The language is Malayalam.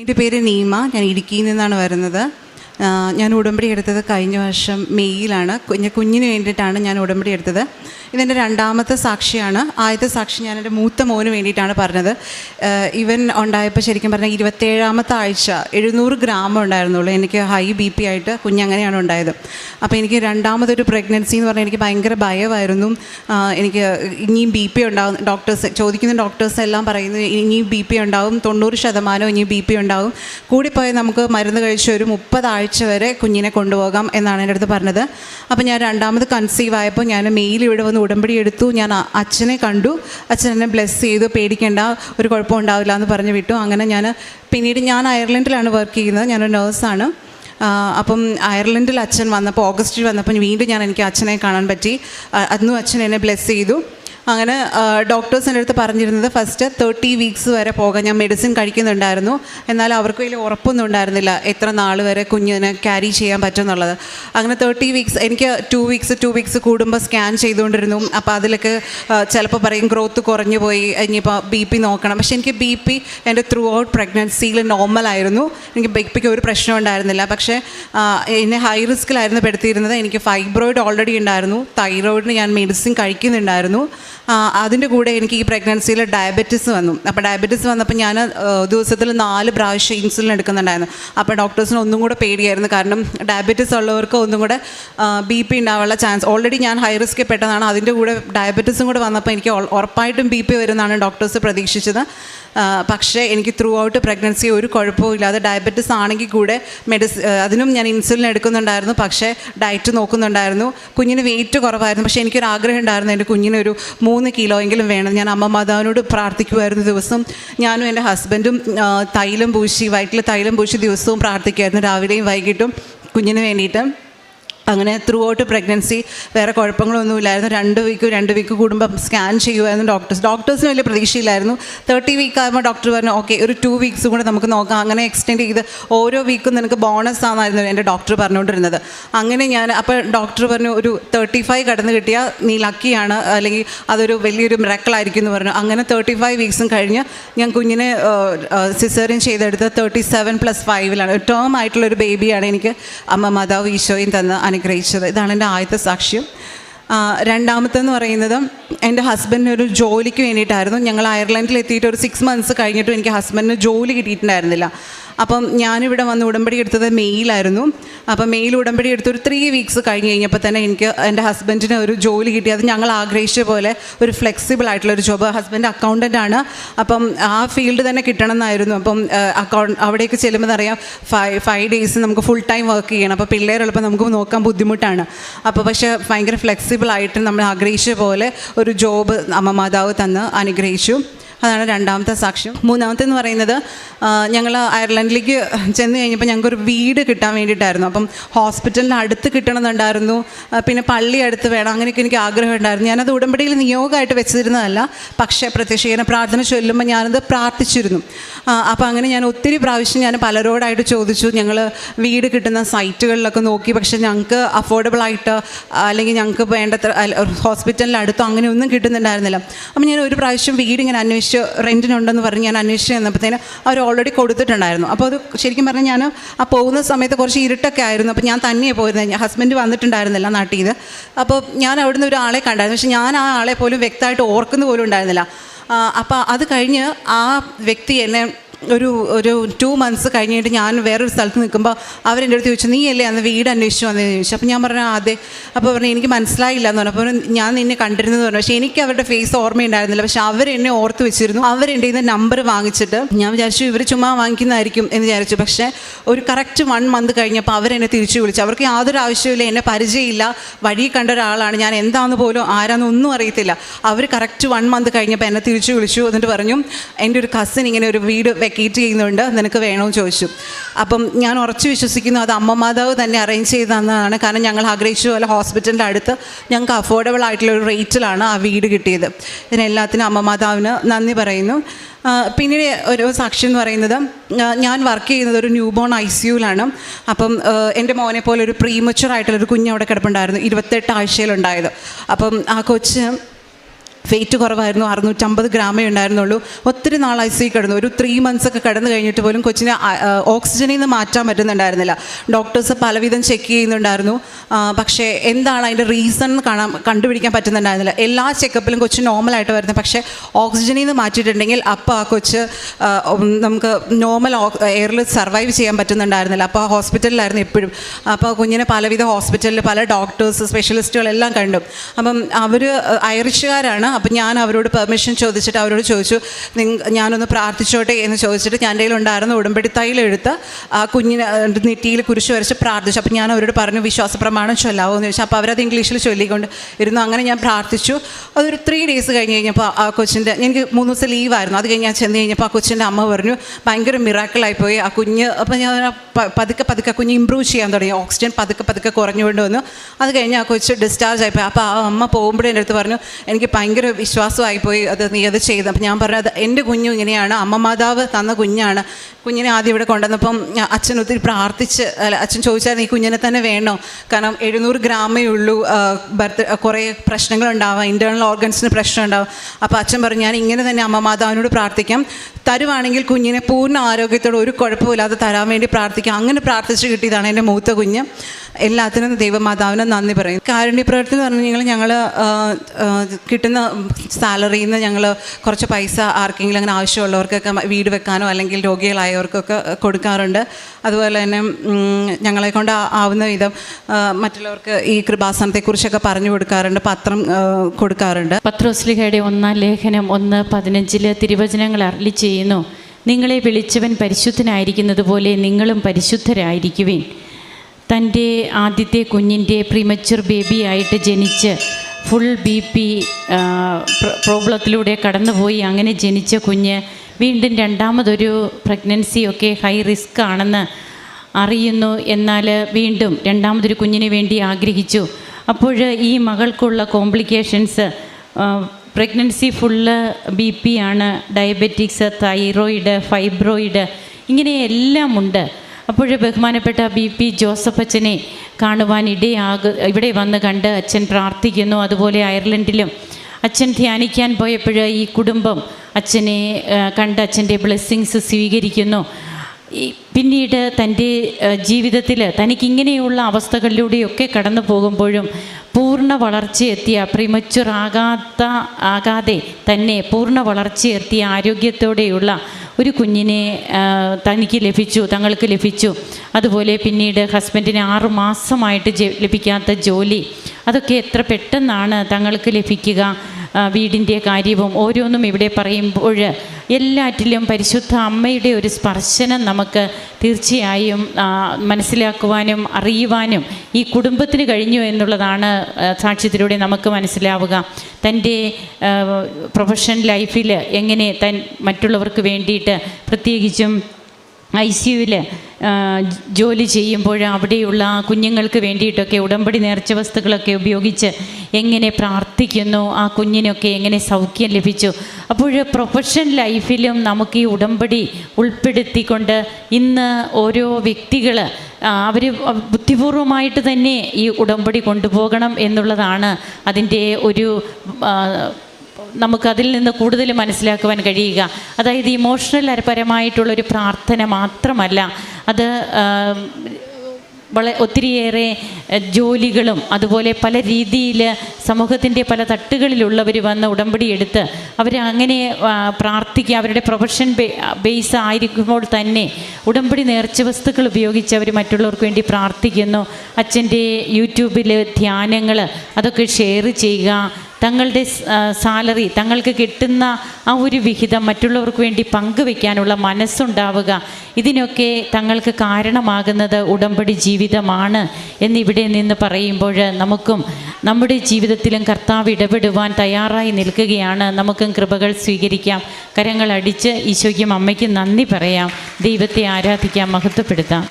എന്റെ പേര് നീമ. ഞാൻ ഇടുക്കിയിൽ നിന്നാണ് വരുന്നത്. ഞാൻ ഉടമ്പടി എടുത്തത് കഴിഞ്ഞ വർഷം മെയ്യിലാണ്. കുഞ്ഞ് കുഞ്ഞിന് വേണ്ടിയിട്ടാണ് ഞാൻ ഉടമ്പടി എടുത്തത്. ഇതെന്റെ രണ്ടാമത്തെ സാക്ഷിയാണ്. ആദ്യത്തെ സാക്ഷി ഞാൻ എന്റെ മൂത്ത മോന് വേണ്ടിയിട്ടാണ് പറഞ്ഞത്. ഇവൻ ഉണ്ടായപ്പോൾ ശരിക്കും പറഞ്ഞാൽ ഇരുപത്തേഴാമത്തെ ആഴ്ച എഴുന്നൂറ് ഗ്രാം ഉണ്ടായിരുന്നുള്ളൂ. എനിക്ക് ഹൈ ബി പി ആയിട്ട് കുഞ്ഞങ്ങനെയാണ് ഉണ്ടായത്. അപ്പോൾ എനിക്ക് രണ്ടാമതൊരു പ്രഗ്നൻസി എന്ന് പറഞ്ഞാൽ എനിക്ക് ഭയങ്കര ഭയമായിരുന്നു. എനിക്ക് ഇനിയും ബി പി ഉണ്ടാവും. ഡോക്ടേഴ്സ് ചോദിക്കുന്ന ഡോക്ടേഴ്സ് എല്ലാം പറയുന്നു ഇനിയും ബി പി ഉണ്ടാവും. തൊണ്ണൂറ് ശതമാനം ഇനിയും ബി പി ഉണ്ടാവും. കൂടിപ്പോയി നമുക്ക് മരുന്ന് കഴിച്ച് ഒരു മുപ്പതാഴ്ച വരെ കുഞ്ഞിനെ കൊണ്ടുപോകാം എന്നാണ് എന്റെ അടുത്ത് പറഞ്ഞത്. അപ്പോൾ ഞാൻ രണ്ടാമത് കൺസീവ് ആയപ്പോൾ ഞാൻ മെയിൽ ഇവിടെ വന്ന് ഉടമ്പടി എടുത്തു. ഞാൻ അച്ഛനെ കണ്ടു. അച്ഛൻ എന്നെ ബ്ലെസ് ചെയ്തു. പേടിക്കേണ്ട ഒരു കുഴപ്പം ഉണ്ടാവില്ല എന്ന് പറഞ്ഞു വിട്ടു. അങ്ങനെ ഞാൻ പിന്നീട് ഞാൻ അയർലൻഡിലാണ് വർക്ക് ചെയ്യുന്നത്. ഞാനൊരു നേഴ്സാണ് അപ്പം അയർലൻഡിൽ അച്ഛൻ വന്നപ്പോൾ ഓഗസ്റ്റിൽ വന്നപ്പോൾ വീണ്ടും ഞാൻ എനിക്ക് അച്ഛനെ കാണാൻ പറ്റി. അന്നും അച്ഛൻ എന്നെ ബ്ലെസ് ചെയ്തു. അങ്ങനെ ഡോക്ടേഴ്സിന്റെ അടുത്ത് പറഞ്ഞിരുന്നത് ഫസ്റ്റ് തേർട്ടി വീക്സ് വരെ പോകാൻ ഞാൻ മെഡിസിൻ കഴിക്കുന്നുണ്ടായിരുന്നു. എന്നാൽ അവർക്ക് വലിയ ഉറപ്പൊന്നും ഉണ്ടായിരുന്നില്ല. എത്ര നാൾ വരെ കുഞ്ഞിനെ ക്യാരി ചെയ്യാൻ പറ്റും എന്നുള്ളത്. അങ്ങനെ തേർട്ടി വീക്സ് എനിക്ക് ടു വീക്സ് ടു വീക്സ് കൂടുമ്പോൾ സ്കാൻ ചെയ്തുകൊണ്ടിരുന്നു. അപ്പോൾ അതിലൊക്കെ ചിലപ്പോൾ പറയും ഗ്രോത്ത് കുറഞ്ഞു പോയി. ഇനിയിപ്പോൾ ബി പി നോക്കണം. പക്ഷേ എനിക്ക് ബി പി എന്റെ ത്രൂ ഔട്ട് പ്രഗ്നൻസിയിൽ നോർമലായിരുന്നു എനിക്ക് ബി പിക്ക് ഒരു പ്രശ്നം ഉണ്ടായിരുന്നില്ല. പക്ഷേ എന്നെ ഹൈ റിസ്കിലായിരുന്നു പെടുത്തിയിരുന്നത്. എനിക്ക് ഫൈബ്രോയിഡ് ഓൾറെഡി ഉണ്ടായിരുന്നു. തൈറോയിഡിന് ഞാൻ മെഡിസിൻ കഴിക്കുന്നുണ്ടായിരുന്നു. അതിന്റെ കൂടെ എനിക്ക് ഈ പ്രഗ്നൻസിയിൽ ഡയബറ്റിസ് വന്നു. അപ്പോൾ ഡയബറ്റിസ് വന്നപ്പോൾ ഞാൻ ദിവസത്തിൽ നാല് പ്രാവശ്യം ഇൻസുലിൻ എടുക്കുന്നുണ്ടായിരുന്നു. അപ്പോൾ ഡോക്ടേഴ്സിന് ഒന്നും കൂടെ പേടിയായിരുന്നു. കാരണം ഡയബറ്റിസ് ഉള്ളവർക്ക് ഒന്നും കൂടെ ബി പി ഉണ്ടാവാനുള്ള ചാൻസ് ഓൾറെഡി ഞാൻ ഹൈ റിസ്ക് പെട്ടതാണ്. അതിന്റെ കൂടെ ഡയബറ്റിസും കൂടെ വന്നപ്പോൾ എനിക്ക് ഉറപ്പായിട്ടും ബി പി വരുമെന്നാണ് ഡോക്ടേഴ്സ് പ്രതീക്ഷിച്ചത്. പക്ഷേ എനിക്ക് ത്രൂ ഔട്ട് പ്രഗ്നൻസി ഒരു കുഴപ്പവും ഇല്ലാതെ ഡയബറ്റിസ് ആണെങ്കിൽ കൂടെ മെഡിസി അതിനും ഞാൻ ഇൻസുലിൻ എടുക്കുന്നുണ്ടായിരുന്നു. പക്ഷേ ഡയറ്റ് നോക്കുന്നുണ്ടായിരുന്നു. കുഞ്ഞിന് വെയിറ്റ് കുറവായിരുന്നു. പക്ഷേ എനിക്കൊരു ആഗ്രഹം ഉണ്ടായിരുന്നു. എന്റെ കുഞ്ഞിന് ഒരു മൂന്ന് കിലോ എങ്കിലും വേണം. ഞാൻ അമ്മ മാതാവിനോട് പ്രാർത്ഥിക്കുമായിരുന്നു ദിവസം. ഞാനും എന്റെ ഹസ്ബൻഡും തൈലം പൂശി വയറ്റിൽ തൈലം പൂശി ദിവസവും പ്രാർത്ഥിക്കുമായിരുന്നു. രാവിലെയും വൈകിട്ടും കുഞ്ഞിന് വേണ്ടിയിട്ട്. അങ്ങനെ ത്രൂ ഔട്ട് പ്രഗ്നൻസി വേറെ കുഴപ്പങ്ങളൊന്നും ഇല്ലായിരുന്നു രണ്ട് വീക്ക് രണ്ട് വീക്ക് കൂടുമ്പോൾ സ്കാൻ ചെയ്യുമായിരുന്നു ഡോക്ടേഴ്സ് ഡോക്ടേഴ്സിന് വലിയ പ്രതീക്ഷയില്ലായിരുന്നു. തേർട്ടി വീക്ക് ആകുമ്പോൾ ഡോക്ടർ പറഞ്ഞു ഓക്കെ ഒരു ടു വീക്സ് കൂടെ നമുക്ക് നോക്കാം. അങ്ങനെ എക്സ്റ്റെൻഡ് ചെയ്ത് ഓരോ വീക്കും നിനക്ക് ബോണസ് ആണെന്നായിരുന്നു എന്റെ ഡോക്ടർ പറഞ്ഞുകൊണ്ടിരുന്നത്. അങ്ങനെ ഞാൻ അപ്പോൾ ഡോക്ടർ പറഞ്ഞു ഒരു തേർട്ടി ഫൈവ് കടന്ന് കിട്ടിയാൽ നീ ലക്കിയാണ് അല്ലെങ്കിൽ അതൊരു വലിയൊരു മിറക്കളായിരിക്കും എന്ന് പറഞ്ഞു. അങ്ങനെ തേർട്ടി ഫൈവ് വീക്സും കഴിഞ്ഞ് ഞാൻ കുഞ്ഞിനെ സിസേറിയൻ ചെയ്തെടുത്ത് തേർട്ടി സെവൻ പ്ലസ് ഫൈവിലാണ് ടേം ആയിട്ടുള്ളൊരു ബേബിയാണ് എനിക്ക് അമ്മ മാതാവ് ഈശോയും തന്ന് അനുഗ്രഹിച്ചത്. ഇതാണ് എന്റെ ആദ്യത്തെ സാക്ഷ്യം. രണ്ടാമത്തെന്ന് പറയുന്നത് എന്റെ ഹസ്ബൻഡിന് ഒരു ജോലിക്ക് വേണ്ടിയിട്ടായിരുന്നു. ഞങ്ങൾ അയർലൻഡിൽ എത്തിയിട്ട് ഒരു സിക്സ് മന്ത്സ് കഴിഞ്ഞിട്ടും എനിക്ക് ഹസ്ബൻഡിന് ജോലി കിട്ടിയിട്ടുണ്ടായിരുന്നില്ല. അപ്പം ഞാനിവിടെ വന്ന് ഉടമ്പടി എടുത്തത് മെയിലായിരുന്നു. അപ്പം മെയിൽ ഉടമ്പടി എടുത്ത് ഒരു ത്രീ വീക്സ് കഴിഞ്ഞ് കഴിഞ്ഞപ്പോൾ തന്നെ എനിക്ക് എന്റെ ഹസ്ബൻഡിന് ഒരു ജോലി കിട്ടി. അത് ഞങ്ങൾ ആഗ്രഹിച്ച പോലെ ഒരു ഫ്ലെക്സിബിൾ ആയിട്ടുള്ള ഒരു ജോബ് ഹസ്ബൻഡ് അക്കൗണ്ടന്റ് ആണ്. അപ്പം ആ ഫീൽഡ് തന്നെ കിട്ടണം എന്നായിരുന്നു. അപ്പം അക്കൗണ്ട് അവിടേക്ക് ചെല്ലുമ്പോൾ അറിയാം ഫൈവ് ഫൈവ് ഡേയ്സ് നമുക്ക് ഫുൾ ടൈം വർക്ക് ചെയ്യണം. അപ്പോൾ പിള്ളേരുള്ളപ്പോൾ നമുക്ക് നോക്കാൻ ബുദ്ധിമുട്ടാണ്. അപ്പോൾ പക്ഷേ ഭയങ്കര ഫ്ലെക്സിബിൾ ആയിട്ട് നമ്മൾ ആഗ്രഹിച്ച പോലെ ഒരു ജോബ് അമ്മ മാതാവ് തന്ന് അനുഗ്രഹിച്ചു. അതാണ് രണ്ടാമത്തെ സാക്ഷ്യം. മൂന്നാമത്തെ എന്ന് പറയുന്നത് ഞങ്ങൾ അയർലൻഡിലേക്ക് ചെന്ന് കഴിഞ്ഞപ്പോൾ ഞങ്ങൾക്കൊരു വീട് കിട്ടാൻ വേണ്ടിയിട്ടായിരുന്നു. അപ്പം ഹോസ്പിറ്റലിന് അടുത്ത് കിട്ടണമെന്നുണ്ടായിരുന്നു. പിന്നെ പള്ളി അടുത്ത് വേണം. അങ്ങനെയൊക്കെ എനിക്ക് ആഗ്രഹം ഉണ്ടായിരുന്നു ഞാനത് ഉടമ്പടിയിൽ നിയോഗമായിട്ട് വെച്ചിരുന്നതല്ല. പക്ഷേ പ്രത്യക്ഷീകരണ പ്രാർത്ഥന ചൊല്ലുമ്പോൾ ഞാനത് പ്രാർത്ഥിച്ചിരുന്നു. അപ്പോൾ അങ്ങനെ ഞാൻ ഒത്തിരി പ്രാവശ്യം ഞാൻ പലരോടായിട്ട് ചോദിച്ചു. ഞങ്ങൾ വീട് കിട്ടുന്ന സൈറ്റുകളിലൊക്കെ നോക്കി. പക്ഷേ ഞങ്ങൾക്ക് അഫോർഡബിൾ ആയിട്ട് അല്ലെങ്കിൽ ഞങ്ങൾക്ക് വേണ്ടത്ര ഹോസ്പിറ്റലിൽ അടുത്തോ അങ്ങനെ ഒന്നും കിട്ടുന്നുണ്ടായിരുന്നില്ല. അപ്പം ഞാൻ ഒരു പ്രാവശ്യം വീട് ഇങ്ങനെ അന്വേഷിച്ച് റെന്റിനുണ്ടെന്ന് പറഞ്ഞ് ഞാൻ അന്വേഷിച്ച് ചെന്നപ്പോഴത്തേന് അവർ ഓൾറെഡി കൊടുത്തിട്ടുണ്ടായിരുന്നു. അപ്പോൾ അത് ശരിക്കും പറഞ്ഞാൽ ഞാൻ ആ പോകുന്ന സമയത്ത് കുറച്ച് ഇരുട്ടൊക്കെ ആയിരുന്നു. അപ്പോൾ ഞാൻ തന്നെയാണ് പോയിരുന്നത്. ഹസ്ബൻഡ് വന്നിട്ടുണ്ടായിരുന്നില്ല നാട്ടിൽ അപ്പോൾ ഞാൻ അവിടുന്ന് ഒരാളെ കണ്ടായിരുന്നു. പക്ഷേ ഞാൻ ആ ആളെ പോലും വ്യക്തമായിട്ട് ഓർക്കുന്ന പോലും ഉണ്ടായിരുന്നില്ല. അപ്പോൾ അത് കഴിഞ്ഞ് ആ വ്യക്തി എന്നെ ഒരു ഒരു ടു മന്ത്സ് കഴിഞ്ഞിട്ട് ഞാൻ വേറൊരു സ്ഥലത്ത് നിൽക്കുമ്പോൾ അവരെന്റെ അടുത്ത് ചോദിച്ചു നീ അല്ലേ അന്ന് വീട് അന്വേഷിച്ചു വന്നതെന്ന് ചോദിച്ചു. അപ്പോൾ ഞാൻ പറഞ്ഞു "ആ, അതെ. അപ്പോൾ പറഞ്ഞു എനിക്ക് മനസ്സിലായില്ല എന്ന് പറഞ്ഞു. അപ്പോൾ ഞാൻ നിന്നെ കണ്ടിരുന്നെന്ന് പറഞ്ഞു. പക്ഷേ എനിക്ക് അവരുടെ ഫേസ് ഓർമ്മയുണ്ടായിരുന്നില്ല. പക്ഷേ അവരെന്നെ ഓർത്ത് വെച്ചിരുന്നു. അവരെന്റെ ഇന്ന് നമ്പർ വാങ്ങിച്ചിട്ട് ഞാൻ വിചാരിച്ചു ഇവർ ചുമ്മാ വാങ്ങിക്കുന്നതായിരിക്കും എന്ന് വിചാരിച്ചു. പക്ഷേ ഒരു കറക്റ്റ് വൺ മന്ത് കഴിഞ്ഞപ്പോൾ അവരെന്നെ തിരിച്ചു വിളിച്ചു. അവർക്ക് യാതൊരു ആവശ്യമില്ല എന്നെ പരിചയമില്ല. വഴി കണ്ട ഒരാളാണ്. ഞാൻ എന്താണെന്ന് പോലും ആരാന്ന് ഒന്നും അറിയത്തില്ല. അവർ കറക്റ്റ് വൺ മന്ത് കഴിഞ്ഞപ്പോൾ എന്നെ തിരിച്ചു വിളിച്ചു എന്നിട്ട് പറഞ്ഞു എന്റെ ഒരു കസിൻ ഇങ്ങനെ ഒരു വീട് വെക്കേറ്റ് ചെയ്യുന്നുണ്ട്. നിനക്ക് വേണമെന്ന് ചോദിച്ചു. അപ്പം ഞാൻ ഉറച്ചു വിശ്വസിക്കുന്നു അത് അമ്മ മാതാവ് തന്നെ അറേഞ്ച് ചെയ്ത് തന്നതാണ് കാരണം ഞങ്ങൾ ആഗ്രഹിച്ച പോലെ ഹോസ്പിറ്റലിന്റെ അടുത്ത് ഞങ്ങൾക്ക് അഫോർഡബിൾ ആയിട്ടുള്ള ഒരു റേറ്റിലാണ് ആ വീട് കിട്ടിയത്. ഇതിനെല്ലാത്തിനും അമ്മ മാതാവിന് നന്ദി പറയുന്നു. പിന്നീട് ഒരു സാക്ഷി എന്ന് പറയുന്നത് ഞാൻ വർക്ക് ചെയ്യുന്നത് ഒരു ന്യൂ ബോൺ ഐ സിയുലാണ് അപ്പം എന്റെ മോനെ പോലെ ഒരു പ്രീമച്ചുറായിട്ടുള്ളൊരു കുഞ്ഞ് അവിടെ കിടപ്പുണ്ടായിരുന്നു. ഇരുപത്തെട്ട് ആഴ്ചയിലുണ്ടായത്. അപ്പം ആ കൊച്ച് വെയിറ്റ് കുറവായിരുന്നു അറുന്നൂറ്റമ്പത് ഗ്രാമേ ഉണ്ടായിരുന്നുള്ളൂ. ഒത്തിരി നാൾ ഐ സി കിടന്നു. ഒരു ത്രീ മന്ത്സ് ഒക്കെ കിടന്നു കഴിഞ്ഞിട്ട് പോലും കൊച്ചിനെ ഓക്സിജനിൽ നിന്ന് മാറ്റാൻ പറ്റുന്നുണ്ടായിരുന്നില്ല. ഡോക്ടേഴ്സ് പലവിധം ചെക്ക് ചെയ്യുന്നുണ്ടായിരുന്നു. പക്ഷേ എന്താണ് അതിന്റെ റീസൺ കാണാൻ കണ്ടുപിടിക്കാൻ പറ്റുന്നുണ്ടായിരുന്നില്ല. എല്ലാ ചെക്കപ്പിലും കൊച്ച് നോർമലായിട്ട് വരുന്നത്. പക്ഷേ ഓക്സിജനിൽ നിന്ന് മാറ്റിയിട്ടുണ്ടെങ്കിൽ അപ്പോൾ ആ കൊച്ച് നമുക്ക് നോർമൽ എയറിൽ സർവൈവ് ചെയ്യാൻ പറ്റുന്നുണ്ടായിരുന്നില്ല. അപ്പോൾ ഹോസ്പിറ്റലിലായിരുന്നു എപ്പോഴും. അപ്പോൾ കുഞ്ഞിനെ പലവിധ ഹോസ്പിറ്റലിൽ പല ഡോക്ടേഴ്സ് സ്പെഷ്യലിസ്റ്റുകളെല്ലാം കണ്ടു. അപ്പം അവർ ഐറിഷുകാരാണ് അപ്പം ഞാൻ അവരോട് പെർമിഷൻ ചോദിച്ചിട്ട് അവരോട് ചോദിച്ചു ഞാനൊന്ന് പ്രാർത്ഥിച്ചോട്ടെ? എന്ന് ചോദിച്ചിട്ട് ഞാൻ എന്റെ ഉണ്ടായിരുന്ന ഉടമ്പടി തൈലെടുത്ത് ആ കുഞ്ഞിനെ നെറ്റിയിൽ കുരിശ് വരച്ച് പ്രാർത്ഥിച്ചു. അപ്പം ഞാൻ അവരോട് പറഞ്ഞു വിശ്വാസ പ്രമാണം ചൊല്ലാവോ എന്ന് ചോദിച്ചു. അപ്പോൾ അവരത് ഇംഗ്ലീഷിൽ ചൊല്ലിക്കൊണ്ട് ഇരുന്നു. അങ്ങനെ ഞാൻ പ്രാർത്ഥിച്ചു. അതൊരു ത്രീ ഡേയ്സ് കഴിഞ്ഞ് കഴിഞ്ഞപ്പോൾ ആ കൊച്ചിന്റെ എനിക്ക് മൂന്ന് ദിവസം ലീവായിരുന്നു അത് കഴിഞ്ഞ് ഞാൻ ചെന്ന് കഴിഞ്ഞപ്പോൾ ആ കൊച്ചിന്റെ അമ്മ പറഞ്ഞു ഭയങ്കര മിറാക്കിളായി പോയി. ആ കുഞ്ഞ് അപ്പോൾ ഞാൻ പതുക്കെ പതുക്കെ കുഞ്ഞ് ഇമ്പ്രൂവ് ചെയ്യാൻ തുടങ്ങി. ഓക്സിജൻ പതുക്കെ പതുക്കെ കുറഞ്ഞുകൊണ്ട് വന്നു. അത് കഴിഞ്ഞ് ആ കൊച്ച് ഡിസ്ചാർജ് ആയിപ്പോയി അപ്പോൾ ആ അമ്മ പോകുമ്പോഴേ എന്റെ അടുത്ത് പറഞ്ഞു എനിക്ക് ഭയങ്കര വിശ്വാസമായിപ്പോയി അത് നീ അത് ചെയ്തു. അപ്പം ഞാൻ പറഞ്ഞു എന്റെ കുഞ്ഞു ഇങ്ങനെയാണ്. അമ്മ മാതാവ് തന്ന കുഞ്ഞാണ്. കുഞ്ഞിനെ ആദ്യം ഇവിടെ കൊണ്ടുവന്നപ്പം അച്ഛൻ ഒത്തിരി പ്രാർത്ഥിച്ച് അല്ല അച്ഛൻ ചോദിച്ചാൽ നീ കുഞ്ഞിനെ തന്നെ വേണോ? കാരണം എഴുന്നൂറ് ഗ്രാമേ ഉള്ളൂ ബർത്ത് കുറേ പ്രശ്നങ്ങളുണ്ടാവാം ഇന്റേർണൽ ഓർഗൻസിന് പ്രശ്നം ഉണ്ടാവും അപ്പോൾ അച്ഛൻ പറഞ്ഞു ഞാൻ ഇങ്ങനെ തന്നെ അമ്മ മാതാവിനോട് പ്രാർത്ഥിക്കാം. തരുവാണെങ്കിൽ കുഞ്ഞിനെ പൂർണ ആരോഗ്യത്തോടെ ഒരു കുഴപ്പമില്ലാതെ തരാൻ വേണ്ടി പ്രാർത്ഥിക്കാം. അങ്ങനെ പ്രാർത്ഥിച്ച് കിട്ടിയതാണ് എന്റെ മൂത്ത കുഞ്ഞ്. എല്ലാത്തിനും ദൈവമാതാവിന് നന്ദി പറയും. കാരുണ്യ പ്രവർത്തി എന്ന് പറഞ്ഞു കഴിഞ്ഞാൽ ഞങ്ങൾ കിട്ടുന്ന സാലറിയിൽ നിന്ന് ഞങ്ങൾ കുറച്ച് പൈസ ആർക്കെങ്കിലും അങ്ങനെ ആവശ്യമുള്ളവർക്കൊക്കെ വീട് വെക്കാനോ അല്ലെങ്കിൽ രോഗികളായവർക്കൊക്കെ കൊടുക്കാറുണ്ട്. അതുപോലെ തന്നെ ഞങ്ങളെ കൊണ്ട് ആവുന്ന വിധം മറ്റുള്ളവർക്ക് ഈ കൃപാസനത്തെക്കുറിച്ചൊക്കെ പറഞ്ഞു കൊടുക്കാറുണ്ട് പത്രം കൊടുക്കാറുണ്ട്. പത്രോസ്ലിഹയുടെ ഒന്നാം ലേഖനം ഒന്ന് പതിനഞ്ചിൽ തിരുവചനങ്ങൾ അറിലി ചെയ്യുന്നു. നിങ്ങളെ വിളിച്ചവൻ പരിശുദ്ധനായിരിക്കുന്നത് പോലെ നിങ്ങളും പരിശുദ്ധരായിരിക്കുവിൻ. തന്റെ ആദ്യത്തെ കുഞ്ഞിന്റെ പ്രീമച്ചുർ ബേബിയായിട്ട് ജനിച്ച് ഫുൾ ബി പി പ്രോബ്ലത്തിലൂടെ കടന്നുപോയി. അങ്ങനെ ജനിച്ച കുഞ്ഞ് വീണ്ടും രണ്ടാമതൊരു പ്രഗ്നൻസിയൊക്കെ ഹൈ റിസ്ക് ആണെന്ന് അറിയുന്നു എന്നാൽ വീണ്ടും രണ്ടാമതൊരു കുഞ്ഞിന് വേണ്ടി ആഗ്രഹിച്ചു. അപ്പോൾ ഈ മകൾക്കുള്ള complications pregnancy full B P ആണ് ഡയബറ്റിക്സ് തൈറോയിഡ് ഫൈബ്രോയിഡ് ഇങ്ങനെ എല്ലാം ഉണ്ട്. അപ്പോൾ ബഹുമാനപ്പെട്ട ബി പി ജോസഫ് അച്ഛനെ കാണുവാൻ ഇടയാക ഇവിടെ വന്ന് കണ്ട് അച്ഛൻ പ്രാർത്ഥിക്കുന്നു. അതുപോലെ അയർലൻഡിലും അച്ഛൻ ധ്യാനിക്കാൻ പോയപ്പോൾ ഈ കുടുംബം അച്ഛനെ കണ്ട് അച്ഛന്റെ ബ്ലെസ്സിങ്സ് സ്വീകരിക്കുന്നു. ഈ പിന്നീട് തന്റെ ജീവിതത്തിൽ തനിക്ക് ഇങ്ങനെയുള്ള അവസ്ഥകളിലൂടെയൊക്കെ കടന്നു പോകുമ്പോഴും പൂർണ വളർച്ചയെത്തിയ പ്രിമച്ചുർ ആകാത്ത ആകാതെ തന്നെ പൂർണ വളർച്ചയെത്തിയ ആരോഗ്യത്തോടെയുള്ള ഒരു കുഞ്ഞിനെ തനിക്ക് ലഭിച്ചു തങ്ങൾക്ക് ലഭിച്ചു. അതുപോലെ പിന്നീട് ഹസ്ബൻഡിന് ആറു മാസമായിട്ട് ലഭിക്കാത്ത ജോലി. അതൊക്കെ എത്ര പെട്ടെന്നാണ് തങ്ങൾക്ക് ലഭിക്കുക? വീടിന്റെ കാര്യവും ഓരോന്നും ഇവിടെ പറയുമ്പോൾ എല്ലാറ്റിലും പരിശുദ്ധ അമ്മയുടെ ഒരു സ്പർശനം നമുക്ക് തീർച്ചയായും മനസ്സിലാക്കുവാനും അറിയുവാനും ഈ കുടുംബത്തിന് കഴിഞ്ഞു എന്നുള്ളതാണ് സാക്ഷ്യത്തിലൂടെ നമുക്ക് മനസ്സിലാവുക. തന്റെ പ്രൊഫഷണൽ ലൈഫിൽ എങ്ങനെ തൻ മറ്റുള്ളവർക്ക് വേണ്ടിയിട്ട് പ്രത്യേകിച്ചും ഐ സിയുവിൽ ജോലി ചെയ്യുമ്പോൾ അവിടെയുള്ള കുഞ്ഞുങ്ങൾക്ക് വേണ്ടിയിട്ടൊക്കെ ഉടമ്പടി നേർച്ച വസ്തുക്കളൊക്കെ ഉപയോഗിച്ച് എങ്ങനെ പ്രാർത്ഥിക്കുന്നു ആ കുഞ്ഞിനൊക്കെ എങ്ങനെ സൗഖ്യം ലഭിച്ചു. അപ്പോൾ പ്രൊഫഷണൽ ലൈഫിലും നമുക്ക് ഈ ഉടമ്പടി ഉൾപ്പെടുത്തിക്കൊണ്ട് ഇന്ന് ഓരോ വ്യക്തികൾ അവർ ബുദ്ധിപൂർവമായിട്ട് തന്നെ ഈ ഉടമ്പടി കൊണ്ടുപോകണം എന്നുള്ളതാണ് അതിന്റെ ഒരു നമുക്കതിൽ നിന്ന് കൂടുതൽ മനസ്സിലാക്കുവാൻ കഴിയുക. അതായത് ഇമോഷണൽ പരമായിട്ടുള്ളൊരു പ്രാർത്ഥന മാത്രമല്ല അത് വളരെ ഒത്തിരിയേറെ ജോലികളും അതുപോലെ പല രീതിയിൽ സമൂഹത്തിന്റെ പല തട്ടുകളിലുള്ളവർ വന്ന് ഉടമ്പടി എടുത്ത് അവർ അങ്ങനെ പ്രാർത്ഥിക്കുക അവരുടെ പ്രൊഫഷൻ ബേസ് ആയിരിക്കുമ്പോൾ തന്നെ ഉടമ്പടി നേർച്ച വസ്തുക്കൾ ഉപയോഗിച്ച് അവർ മറ്റുള്ളവർക്ക് വേണ്ടി പ്രാർത്ഥിക്കുന്നു. അച്ഛന്റെ യൂട്യൂബിൽ ധ്യാനങ്ങൾ അതൊക്കെ ഷെയർ ചെയ്യുക തങ്ങളുടെ സാലറി തങ്ങൾക്ക് കിട്ടുന്ന ആ ഒരു വിഹിതം മറ്റുള്ളവർക്ക് വേണ്ടി പങ്കുവെക്കാനുള്ള മനസ്സുണ്ടാവുക. ഇതിനൊക്കെ തങ്ങൾക്ക് കാരണമാകുന്നത് ഉടമ്പടി ജീവിതമാണ് എന്നിവിടെ നിന്ന് പറയുമ്പോൾ നമുക്കും നമ്മുടെ ജീവിതത്തിലും കർത്താവ് ഇടപെടുവാൻ തയ്യാറായി നിൽക്കുകയാണ്. നമുക്കും കൃപകൾ സ്വീകരിക്കാം. കരങ്ങൾ അടിച്ച് ഈശോയ്ക്കും അമ്മയ്ക്കും നന്ദി പറയാം. ദൈവത്തെ ആരാധിക്കാം മഹത്വപ്പെടുത്താം.